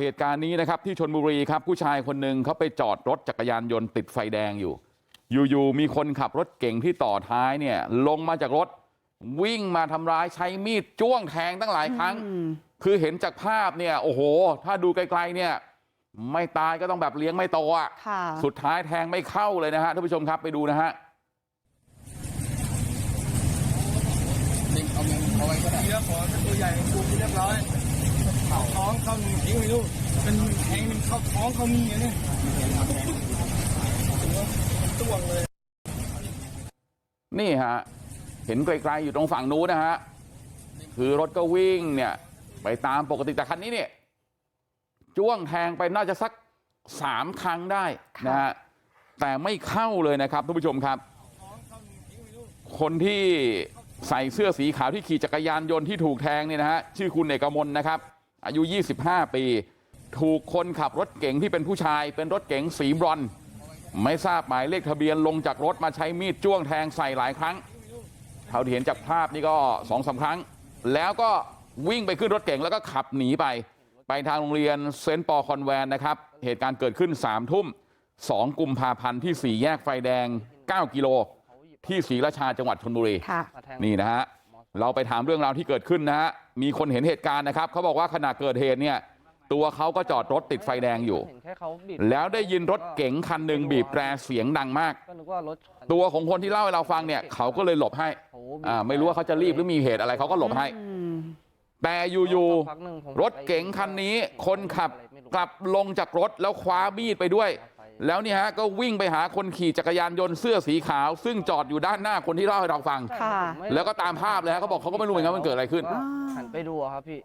เหตุการณ์นี้นะครับที่ชนบุรีครับผู้ชายคนหนึ่งเขาไปจอดรถจักรยานยนต์ติดไฟแดงอยู่อยู่ๆมีคนขับรถเก่งที่ต่อท้ายเนี่ยลงมาจากรถวิ่งมาทำร้ายใช้มีดจ้วงแทงตั้งหลายครั้งคือเห็นจากภาพเนี่ยโอ้โหถ้าดูไกลๆเนี่ยไม่ตายก็ต้องแบบเลี้ยงไม่โตอะค่ะสุดท้ายแทงไม่เข้าเลยนะฮะท่านผู้ชมครับไปดูนะฮะ เข้าท้องเข้าหนึ่งทิ้งไม่รู้เป็นแทงมันเข้าท้องเขามีอย่างนี้ต้วงเลยนี่ฮะเห็นไกลๆอยู่ตรงฝั่งนู้นนะฮะคือรถก็วิ่งเนี่ยไปตามปกติแต่คันนี้เนี่ยจ้วงแทงไปน่าจะสักสามครั้งได้นะฮะแต่ไม่เข้าเลยนะครับทุกผู้ชมครับ คนที่ใส่เสื้อสีขาวที่ขี่จักรยานยนต์ที่ถูกแทงเนี่ยนะฮะชื่อคุณเอกมลนะครับ อายุ25ปีถูกคนขับรถเก๋งที่เป็นผู้ชายเป็นรถเก๋งสีบรอนซ์ไม่ทราบหมายเลขทะเบียนลงจากรถมาใช้มีดจ้วงแทงใส่หลายครั้งเท่าที่เห็นจากภาพนี่ก็สองสาครั้งแล้วก็วิ่งไปขึ้นรถเก๋งแล้วก็ขับหนีไปไปทางโรงเรียนเซนต์ปอคอนแวนนะครับเหตุการณ์เกิดขึ้น3ามทุ่ม2กุมภาพันธ์ที่สี่แยกไฟแดง9กิโลที่ศรีราชาจังหวัดชนบุรีค่ะนี่นะฮะเราไปถามเรื่องราวที่เกิดขึ้นนะฮะ มีคนเห็นเหตุการณ์นะครับเขาบอกว่าขณะเกิดเหตุเนี่ยตัวเขาก็จอดรถติดไฟแดงอยู่แล้วได้ยินรถเก๋งคันหนึ่งบีบแตรเสียงดังมากตัวของคนที่เล่าให้เราฟังเนี่ยเขาก็เลยหลบให้ไม่รู้ว่าเขาจะรีบหรือมีเหตุอะไรเขาก็หลบให้แต่อยู่ๆรถเก๋งคันนี้คนขับกลับลงจากรถแล้วคว้ามีดไปด้วย แล้วเนี่ยฮะก็วิ่งไปหาคนขี่จักรยานยนต์เสื้อสีขาวซึ่งจอดอยู่ด้านหน้าคนที่เล่าให้เราฟังค่ะแล้วก็ตามภาพเลยฮะเขาบอกเขาก็ไม่รู้เหมือนกันว่ามันเกิดอะไรขึ้นก็หันไปดูอะครับพี่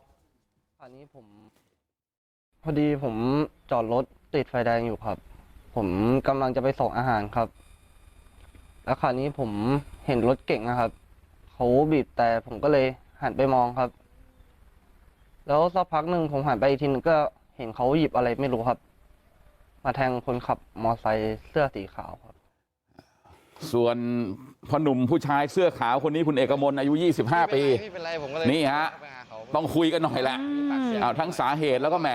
อันนี้ผม พอดีผมจอดรถติดไฟแดงอยู่ครับ ผมกำลังจะไปส่งอาหารครับ แล้วคราวนี้ผมเห็นรถเก่งนะครับเขาบีบแต่ผมก็เลยหันไปมองครับ แล้วสักพักหนึ่งผมหันไปอีกทีหนึงก็เห็นเขาหยิบอะไรไม่รู้ครับ มาแทงคนขับมอไซค์เสื้อสีขาวครับ ส่วนพ่อหนุ่มผู้ชายเสื้อขาวคนนี้คุณเอกมลอายุ 25 ปีไม่เป็นไรผมก็เลยนี่ฮะไปหาเขาต้องคุยกันหน่อยแหละปากเสียงเอาทั้งสาเหตุแล้วก็แหม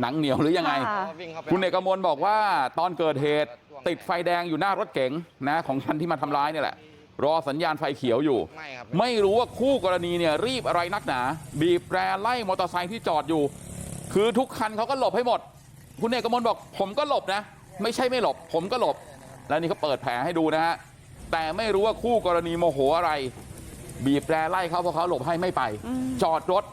หนังเหนียวหรือยังไงค่ะวิ่งเข้าไปคุณเอกมลบอกว่าตอนเกิดเหตุติดไฟแดงอยู่หน้ารถเก๋งนะของคันที่มาทำร้ายเนี่ยแหละ รอสัญญาณไฟเขียวอยู่ไม่ครับไม่รู้ว่าคู่กรณีเนี่ยรีบอะไรนักหนา บีบแตรไล่มอเตอร์ไซค์ที่จอดอยู่ คือทุกคันเขาก็หลบให้หมด คุณเอกมลบอกผมก็หลบนะไม่ใช่ไม่หลบผมก็หลบแล้วนี่เขาเปิดแผลให้ดูนะฮะแต่ไม่รู้ว่าคู่กรณีโมโหอะไรบีบแตรไล่เขาเพราะเขาหลบให้ไม่ไปจอดรถ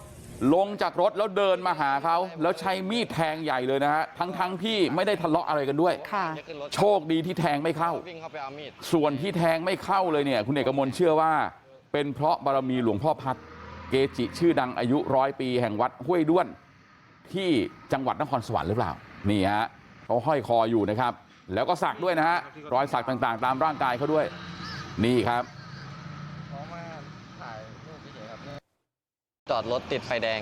ลงจากรถแล้วเดินมาหาเขาแล้วใช้มีดแทงใหญ่เลยนะฮะทั้งทั้งๆที่ไม่ได้ทะเลาะอะไรกันด้วยค่ะจะขึ้นรถโชคดีที่แทงไม่เข้าวิ่งเข้าไปเอามีดส่วนที่แทงไม่เข้าเลยเนี่ยคุณเอกมลเชื่อว่าเป็นเพราะบารมีหลวงพ่อพัดเกจิชื่อดังอายุร้อยปีแห่งวัดห้วยด้วนที่จังหวัดนครสวรรค์หรือเปล่า นี่ฮะเขาห้อยคออยู่นะครับแล้วก็สักด้วยนะฮะรอยสักต่างๆตามร่างกายเขาด้วยนี่ครับจอดรถติดไฟแดง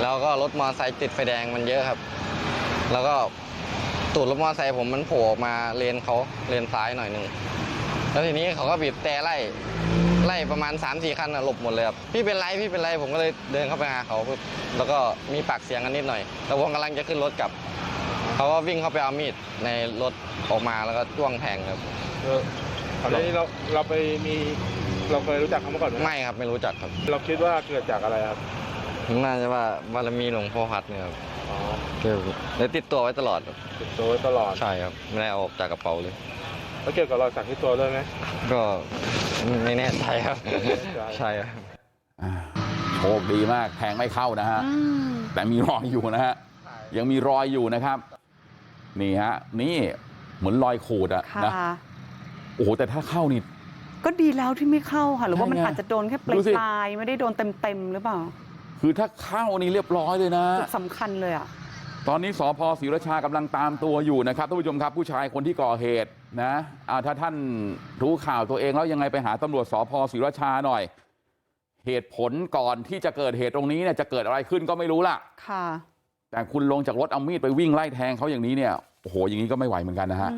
แล้วก็รถมอเตอร์ไซค์ติดไฟแดงมันเยอะครับ แล้วก็ตูดรถมอเตอร์ไซค์ผมมันโผล่ออกมาเลนเขาเลนซ้ายหน่อยหนึ่งแล้วทีนี้เขาก็บีบแต่ไล่ไล่ประมาณ3ามสี่คันหลบหมดเลยครับพี่เป็นไรพี่เป็นไรผมก็เลยเดินเข้าไปหาเขาแล้วก็มีปากเสียงกันนิดหน่อยแล้วผมกำลังจะขึ้นรถกลับ เขาก็วิ่งเข้าไปเอามีดในรถออกมาแล้วก็จ้วงแทงครับ เออก่อนหน้านี้เราเราไปมีเราเคยรู้จักเขามาก่อนไหมไม่ครับไม่รู้จักครับ เราคิดว่าเกิดจากอะไรครับน่าจะว่าบารมีหลวงพ่อพัดเนี่ยครับอ๋อเลยติดตัวไว้ตลอดครับติดตัวไว้ตลอดใช่ครับไม่ได้เอาออกจากกระเป๋าเลย แล้วเกี่ยวกับรอยสักที่ตัวด้วยไหมก็ไม่แน่ใจครับไม่แน่ใจใช่ครับอ่าโชคดีมากแทงไม่เข้านะฮะอืมแต่มีรอยอยู่นะฮะยังมีรอยอยู่นะครับ นี่ฮะนี่เหมือนรอยขูดอะค่ะนะโอ้โหแต่ถ้าเข้านี่ก็ดีแล้วที่ไม่เข้าค่ะหรือว่ามันใช่ไงอาจจะโดนแค่ปลาดูยสิปลายๆไม่ได้โดนเต็มเต็มๆหรือเปล่า คือถ้าเข้านี่เรียบร้อยเลยนะจุดสำคัญเลยอะตอนนี้สพศรีราชากำลังตามตัวอยู่นะครับท่านผู้ชมครับผู้ชายคนที่ก่อเหตุนะอ่าถ้าท่านรู้ข่าวตัวเองแล้วยังไงไปหาตำรวจสพศรีราชาหน่อย เหตุผลก่อนที่จะเกิดเหตุตรงนี้เนี่ยจะเกิดอะไรขึ้นก็ไม่รู้ล่ะค่ะ แต่คุณลงจากรถเอามีดไปวิ่งไล่แทงเขาอย่างนี้เนี่ยโอ้โหอย่างนี้ก็ไม่ไหวเหมือนกันนะฮะ